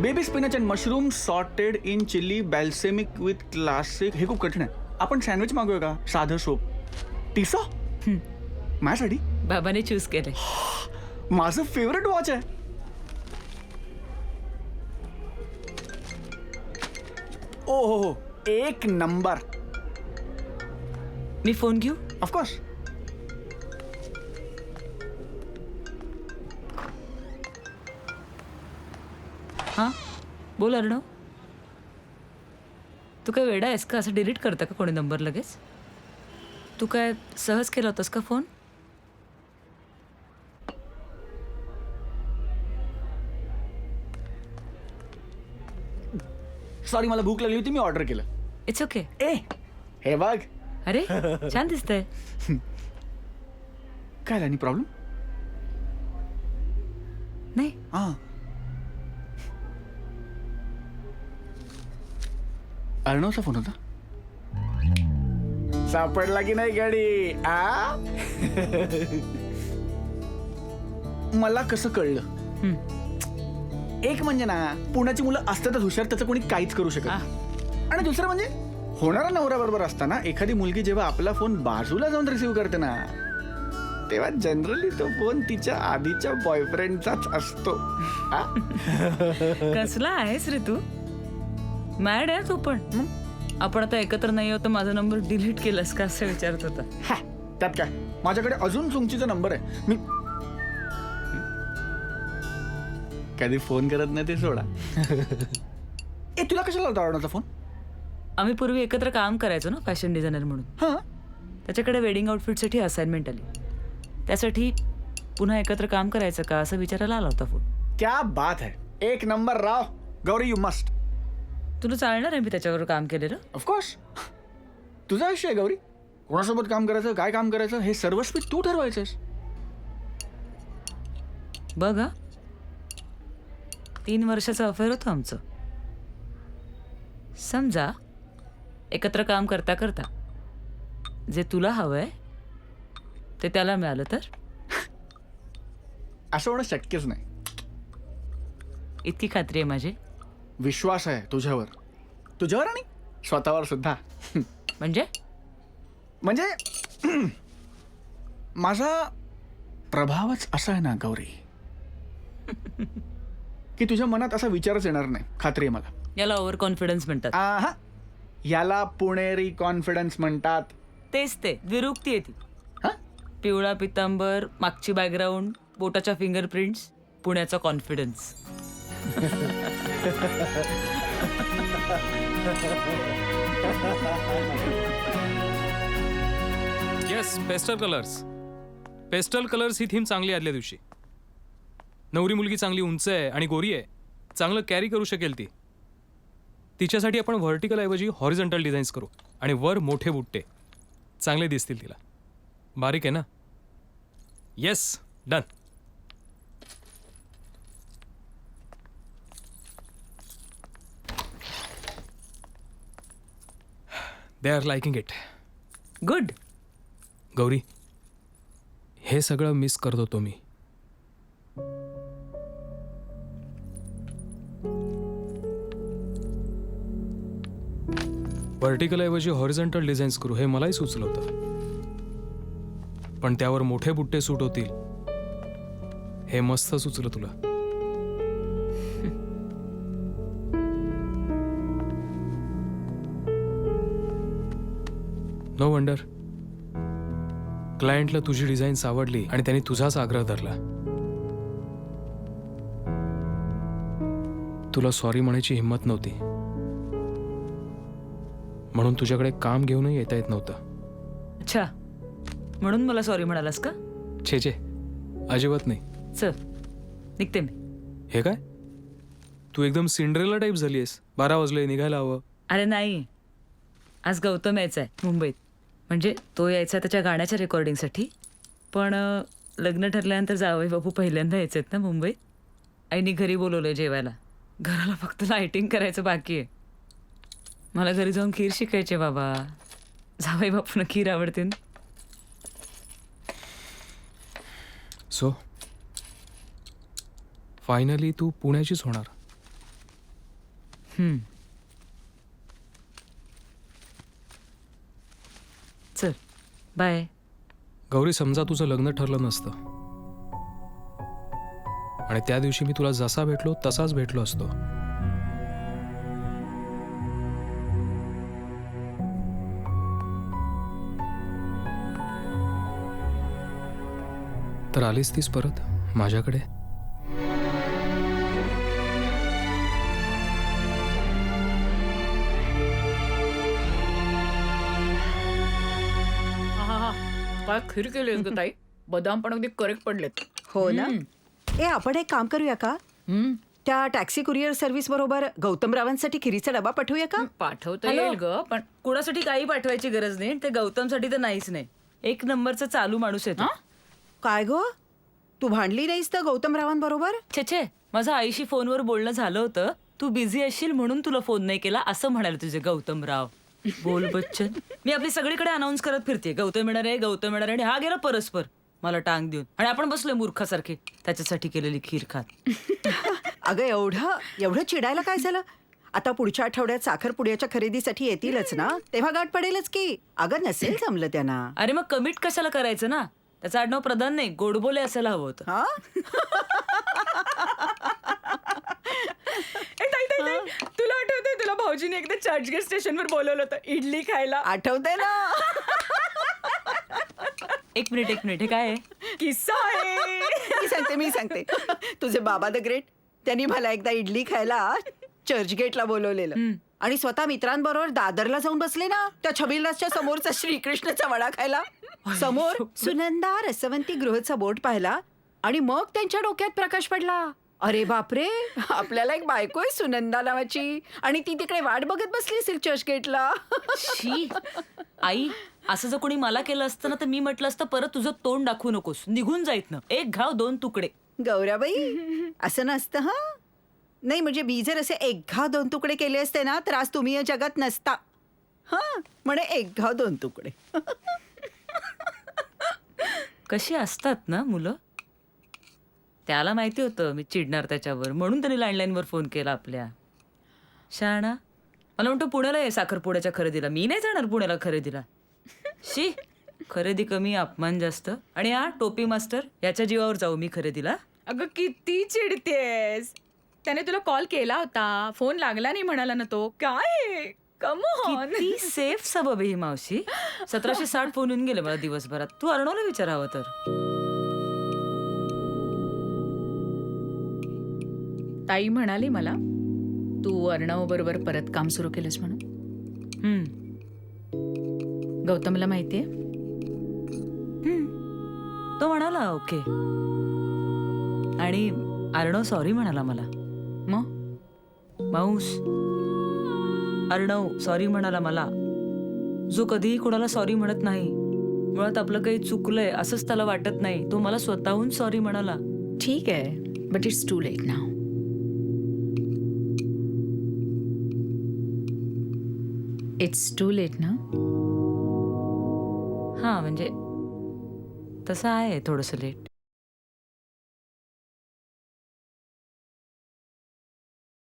Baby spinach and mushroom sauteed in chilli balsamic with classic हे खूप कठीण आहे. आपण सँडविच मागूया का? साधं सोप. टिसा? माझ्यासाठी? बाबाने चूज़ केले माझं फेवरेट वॉच आहे. ओ हो हो. एक नंबर. मी फ़ोन घेऊ? ऑफकोर्स हां? बोल अर्णव तू काय वेडा आहेस का? असं डिलीट करतं का कोणी नंबर लगेच? तू काय सहज केला होतास का फोन? सॉरी मला भूक लागली होती मी ऑर्डर केलं. इट्स ओके ए हे बघ. अरे छान दिसतंय. काय आणि प्रॉब्लेम नाही. हां. अर्णवचा फोन होता सापडला की नाही गाडी आ मला कसं कळलं. एक म्हणजे ना पुण्याची मुलं असतातच हुशार त्याचं कोणी काहीच करू शकत. नाही. आणि दुसरं म्हणजे होणारा नवरा बरोबर असताना एखादी मुलगी जेव्हा आपला फोन बाजूला जाऊन रिसिव्ह करते ना तेव्हा जनरली तो फोन तिच्या आधीच्या बॉयफ्रेंडचाच असतो आ? कसला आहेस रे तू मॅड आहे तू पण. हं? आपण आता एकत्र नाही आहोत तर माझा नंबर डिलीट केलास का असं विचारत होता. हा, त्यात काय? माझ्याकडे अजून सुंगचीचा नंबर आहे. मी कधी फोन करत नाही ते सोडा. ए तुला कशाला होता आवडण्याचा फोन आम्ही पूर्वी एकत्र काम करायचो ना फॅशन डिझायनर म्हणून. हा. त्याच्याकडे वेडिंग आउटफिटसाठी असाइनमेंट आली. त्यासाठी पुन्हा एकत्र काम करायचं का असं विचारायला आला होता फोन क्या बात है. एक नंबर राव. गौरी यू मस्ट तुला चालणार आहे मी त्याच्यावर काम केलेलं? ऑफकोर्स तुझा विषय आहे गौरी. कोणासोबत काम करायचं काय काम करायचं हे सर्वस्वी तू ठरवायचंस. बघ हा. तीन वर्षाचं अफेअर होतं आमचं. समजा एकत्र काम करता करता जे तुला हवंय ते त्याला मिळालं तर? असं होणं शक्यच नाही. इतकी खात्री आहे माझी. विश्वास आहे तुझ्यावर. तुझ्यावर आणि स्वतःवर सुद्धा. म्हणजे? म्हणजे माझा प्रभावच असा आहे ना गौरी. की तुझ्या मनात असा विचारच येणार नाही. खात्री आहे मला. याला ओव्हर कॉन्फिडन्स म्हणतात. आहा. याला पुणेरी कॉन्फिडन्स म्हणतात. तेच ते. विरुक्ती आहे ती. हा? पिवळा पितांबर मागची बॅकग्राऊंड बोटाच्या फिंगरप्रिंट्स पुण्याचा confidence yes pastel colours pastel colours ही थीम चांगली आदल्या दिवशी. नवरी मुलगी चांगली उंच आहे आणि गोरी आहे. चांगलं कॅरी करू शकेल ती. तिच्यासाठी आपण व्हर्टिकल ऐवजी हॉरिझॉन्टल डिझाईन्स करू आणि वर मोठे बुट्टे. चांगले दिसतील तिला. बारीक आहे ना? Yes done they are liking it good Gauri हे सगळं मिस करत होतो मी. व्हर्टिकल ऐवजी हॉरिझॉन्टल डिझाईन्स करू हे मलाही सुचलं होतं. पण त्यावर मोठे बुट्टे सूट होतील. हे मस्त सुचलं तुला. नो वंडर क्लायंटला तुझी डिझाईन्स आवडली आणि त्यांनी तुझाच आग्रह धरला. तुला सॉरी म्हणायची हिंमत नव्हती. म्हणून तुझ्याकडे काम घेऊनही येता येत नव्हतं. अच्छा. म्हणून मला सॉरी म्हणालास का? छे छे. अजिबात नाही. चल. निघते मी. हे काय? तू एकदम सिंड्रेला टाईप झाली आहेस. बारा वाजले निघायला हवं. अरे नाही. आज गौतम यायचा आहे मुंबईत. म्हणजे तो यायचा त्याच्या गाण्याच्या रेकॉर्डिंगसाठी पण लग्न ठरल्यानंतर जावई बापू पहिल्यांदा यायचे आहेत ना मुंबईत. आईनी घरी बोलवलंय जेवायला. घराला फक्त लाइटिंग करायचं बाकी आहे. मला घरी जाऊन खीर शिकायची आहे बाबा. जावई बापूला खीर आवडते ना. सो फायनली तू पुण्याचीच होणार. हम्म. चल बाय गौरी समजा तुझं लग्न ठरलं नसतं. आणि त्या दिवशी मी तुला जसा भेटलो तसाच भेटलो असतो. तर आलीस तीस परत माझ्याकडे? काय खीर केली ग ताई. बदाम पण अगदी करेक्ट पडलेत. हो ना? ए आपण एक काम करूया का? हम्म, त्या टॅक्सी कुरिअर सर्व्हिस बरोबर गौतम रावांसाठी खिरीचा डबा पाठवूया का? पाठवता? येईल ग पण कुणासाठी काही पाठवायची गरज नाही ते गौतमसाठी तर नाहीच नाही. एक नंबरचा चालू माणूस आहे तो. हा? काय गो? तू भांडली नाहीस तर गौतम रावांबरोबर छे छे माझं आईशी फोनवर बोलणं झालं होतं. तू बिझी असशील म्हणून तुला फोन नाही केला असं म्हणाले तुझे गौतमराव बोल बच्चन. मी आपली सगळीकडे अनाऊन्स करत फिरते गौतम येणार आहे गौतम येणार आहे आणि हा गेला परस्पर. मला टांग देऊन. आणि आपण बसलोय मूर्खासारखे. त्याच्यासाठी केलेली खीर खात. अगं एवढं एवढं चिडायला काय झालं? आता पुढच्या आठवड्यात साखरपुड्याच्या खरेदीसाठी येतीलच ना? तेव्हा गाठ पडेलच की. अगं नसेल जमलं त्यांना. अरे मग कमिट कशाला करायचं ना? त्याचं आडनाव प्रधान नाही. गोडबोले असायला हवं होतं. हा? ए, ताई, ताई, ताई, तुला आठवतंय तुला भाऊजीने एकदा चर्चगेट स्टेशनवर बोलवलं होतं इडली खायला. आठवतंय ना. एक मिनिट एक मिनिट हे काय आहे? किस्सा आहे. मी सांगते मी सांगते. तुझे बाबा द ग्रेट त्यांनी मला एकदा इडली खायला चर्चगेटला बोलवलेलं. आणि स्वतः मित्रांबरोबर दादरला जाऊन बसले ना त्या छबिलदासच्या समोरचा श्रीकृष्णचा वडा खायला. समोर सुनंदा रसवंती गृहचा बोट पाहिला आणि मग त्यांच्या डोक्यात प्रकाश पडला. अरे बापरे आपल्याला एक बायको आहे सुनंदा नावाची. आणि ती तिकडे वाट बघत बसली असेल चर्चगेटला शी आई असं जर कोणी मला केलं असतं ना तर मी म्हटलं असतं परत तुझं तोंड दाखवू नकोस. निघून जाईत ना. एक घाव दोन तुकडे. गौराबाई असं नसतं हा? नाही म्हणजे मी जर असे एक घाव दोन तुकडे केले असते ना तर आज तुम्ही या जगात नसता. हा? म्हणे एक घाव दोन तुकडे. कशी असतात ना मुलं? त्याला माहिती होतं मी चिडणार त्याच्यावर. म्हणून त्याने लँडलाईनवर फोन केला आपल्या. शाणा मला म्हणतो पुण्याला ये साखरपुड्याच्या खरेदीला. मी नाही जाणार पुण्याला खरेदीला. शी खरेदी कमी अपमान जास्त. आणि हा टोपी मास्टर याच्या जीवावर जाऊ मी खरेदीला. अगं किती चिडतेस. त्याने तुला कॉल केला होता. फोन लागला नाही म्हणाला ना तो. काय कम किती सेफ सबब ही मावशी. सतराशे साठ फोन येऊन गेले मला दिवसभरात. तू अर्णवला विचारावं तर. ताई म्हणाली मला तू अर्णव बरोबर परत काम सुरू केलंस म्हणून. हम्म. गौतमला माहितीये? तो म्हणाला ओके. आणि अर्णव सॉरी म्हणाला मला. मग? माऊस अर्णव सॉरी म्हणाला मला. जो कधीही कोणाला सॉरी म्हणत नाही मुळात आपलं काही चुकलंय असंच त्याला वाटत नाही तो मला स्वतःहून सॉरी म्हणाला. ठीक आहे but it's too late now it's too late ना हां म्हणजे तसं आहे थोडंसं लेट